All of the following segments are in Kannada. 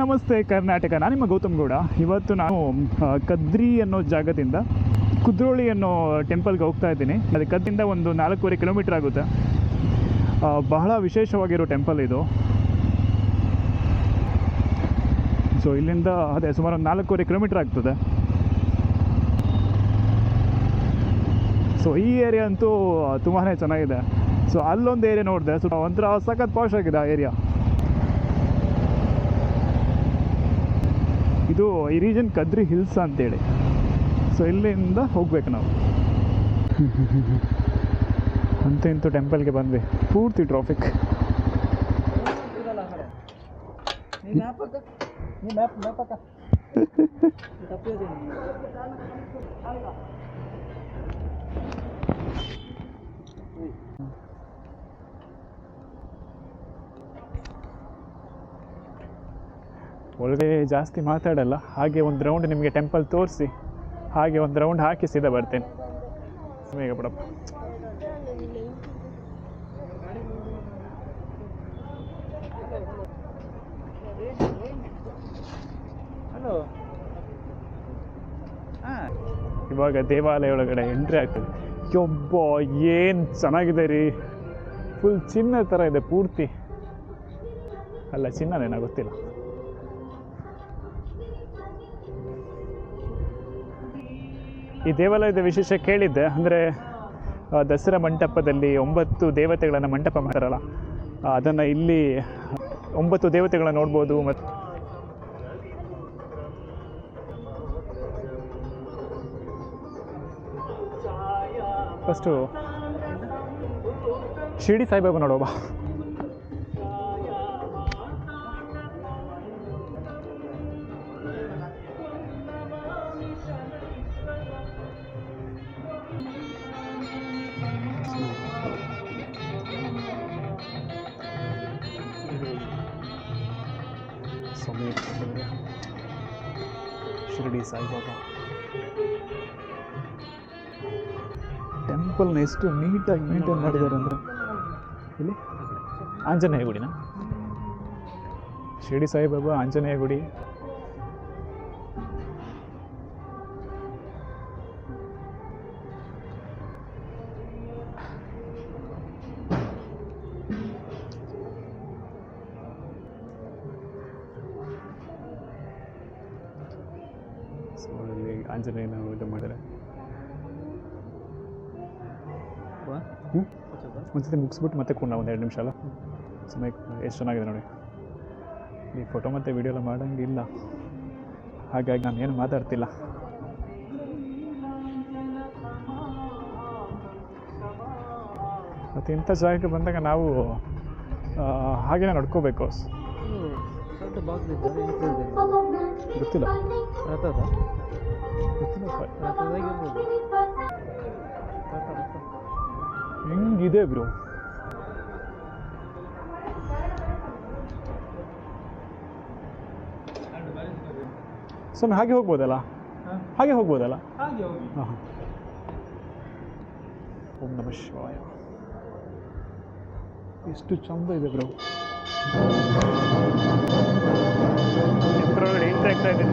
ನಮಸ್ತೆ ಕರ್ನಾಟಕ. ನಾನು ನಿಮ್ಮ ಗೌತಮ್ ಗೌಡ. ಇವತ್ತು ನಾನು ಕದ್ರಿ ಅನ್ನೋ ಜಾಗದಿಂದ ಕುದ್ರೋಳಿ ಅನ್ನೋ ಟೆಂಪಲ್ಗೆ ಹೋಗ್ತಾ ಇದ್ದೀನಿ. ಅದು ಕದ್ರಿಂದ ಒಂದು ನಾಲ್ಕೂವರೆ ಕಿಲೋಮೀಟರ್ ಆಗುತ್ತೆ. ಬಹಳ ವಿಶೇಷವಾಗಿರೋ ಟೆಂಪಲ್ ಇದು. ಸೊ ಇಲ್ಲಿಂದ ಅದೇ ಸುಮಾರು ಒಂದು ನಾಲ್ಕೂವರೆ ಕಿಲೋಮೀಟರ್ ಆಗ್ತದೆ. ಸೊ ಈ ಏರಿಯಾ ಅಂತೂ ತುಂಬಾ ಚೆನ್ನಾಗಿದೆ. ಸೊ ಅಲ್ಲೊಂದು ಏರಿಯಾ ನೋಡಿದೆ. ಸೊ ಒಂಥರ ಸಖತ್ ಪಾಶ್ ಆಗಿದೆ ಆ ಏರಿಯಾ ಇದು ಈ ರೀಜನ್ ಕದ್ರಿ ಹಿಲ್ಸ್ ಅಂತೇಳಿ. ಸೊ ಇಲ್ಲಿಂದ ಹೋಗ್ಬೇಕು ನಾವು. ಅಂತ ಇಂತೂ ಟೆಂಪಲ್ಗೆ ಬಂದ್ವಿ. ಪೂರ್ತಿ ಟ್ರಾಫಿಕ್ ಒಳಗಡೆ ಜಾಸ್ತಿ ಮಾತಾಡಲ್ಲ ಹಾಗೆ ಒಂದು ರೌಂಡ್ ನಿಮಗೆ ಟೆಂಪಲ್ ತೋರಿಸಿ ಹಾಗೆ ಒಂದು ರೌಂಡ್ ಹಾಕಿ ಸೀದಾ ಬರ್ತೇನೆ. ಬೇಗ ಬಿಡಪ್ಪ. ಹಲೋ ಇವಾಗ ದೇವಾಲಯ ಒಳಗಡೆ ಎಂಟ್ರಿ ಆಗ್ತದೆ. ಯೊಬ್ಬ ಏನು ಚೆನ್ನಾಗಿದೆ ರೀ. ಫುಲ್ ಚಿನ್ನ ಥರ ಇದೆ ಪೂರ್ತಿ. ಅಲ್ಲ ಚಿನ್ನನೇನಾ ಗೊತ್ತಿಲ್ಲ. ಈ ದೇವಾಲಯದ ವಿಶೇಷ ಕೇಳಿದ್ದೆ, ಅಂದರೆ ದಸರಾ ಮಂಟಪದಲ್ಲಿ ಒಂಬತ್ತು ದೇವತೆಗಳನ್ನು ಮಂಟಪ ಮಾಡ್ತಾರಲ್ಲ, ಅದನ್ನು ಇಲ್ಲಿ ಒಂಬತ್ತು ದೇವತೆಗಳನ್ನು ನೋಡ್ಬೋದು ಮತ್ತು ಫಸ್ಟು ಶಿರ್ಡಿ ಸಾಯಿಬಾಬಾ ನೋಡುವ? ಸಮೇತ ಶಿರಡಿ ಸಾಯಿಬಾಬಾ. ಟೆಂಪಲ್ನ ಎಷ್ಟು ನೀಟಾಗಿ ಮೇಂಟೈನ್ ಮಾಡಿದ್ದಾರೆ ಅಂದರೆ ಇಲ್ಲಿ ಆಂಜನೇಯ ಗುಡಿನ? ಶಿರಡಿ ಸಾಯಿಬಾಬಾ, ಆಂಜನೇಯ ಗುಡಿ. ಆಂಜನೇಯನ ಇದು ಮಾಡಿದ್ದಾರೆ ಹ್ಞೂ ಒಂದ್ಸತಿ ಮುಗಿಸ್ಬಿಟ್ಟು ಮತ್ತೆ ಕೂಡ ಒಂದು ಎರಡು ನಿಮಿಷ ಅಲ್ಲ? ಸಮಯ ಎಷ್ಟು ಚೆನ್ನಾಗಿದೆ ನೋಡಿ. ಈ ಫೋಟೋ ಮತ್ತು ವಿಡಿಯೋ ಎಲ್ಲ ಮಾಡೋಂಗಿಲ್ಲ. ಹಾಗಾಗಿ ನಾನು ಏನು ಮಾತಾಡ್ತಿಲ್ಲ. ಮತ್ತು ಇಂಥ ಜಾಗಕ್ಕೆ ಬಂದಾಗ ನಾವು ಹಾಗೇನೆ ನಡ್ಕೋಬೇಕು. ಗೊತ್ತಿಲ್ಲ. ಹೆಂಗಿದೆ ಬ್ರೋ. ಸೊ ಹಾಗೆ ಹೋಗ್ಬೋದಲ್ಲ? ಹಾಗೆ ಹೋಗ್ಬೋದಲ್ಲ? ಹಾಂ ಹಾಂ. ಓಂ ನಮ ಶಿವಾಯ. ಎಷ್ಟು ಚಂದ ಇದೆ ಬ್ರೋ. ಒಳಗಡೆ ಎಂಟ್ರಿ ಆಗ್ತಾ ಇದೆ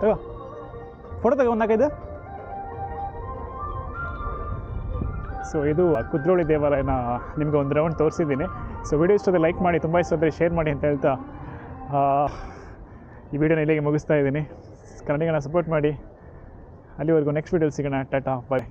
ತಗೋ. ಫೋಟೋ ತಗೋ, ಒಂದು ನಾಲ್ಕೈದು. ಸೊ ಇದು ಕುದ್ರೋಳಿ ದೇವಾಲಯನ ನಿಮಗೆ ಒಂದು ರೌಂಡ್ ತೋರಿಸಿದ್ದೀನಿ. ಸೊ ವಿಡಿಯೋ ಇಷ್ಟದ ಲೈಕ್ ಮಾಡಿ, ತುಂಬ ಇಷ್ಟ ಆದರೆ ಶೇರ್ ಮಾಡಿ ಅಂತ ಹೇಳ್ತಾ ಈ ವಿಡಿಯೋನ ಇಲ್ಲಿಗೆ ಮುಗಿಸ್ತಾ ಇದ್ದೀನಿ. ಕನ್ನಡಿಗನ ಸಪೋರ್ಟ್ ಮಾಡಿ. ಅಲ್ಲಿವರೆಗೂ ನೆಕ್ಸ್ಟ್ ವೀಡಿಯೋಲಿ ಸಿಗೋಣ. ಟಾಟಾ ಬಾಯ್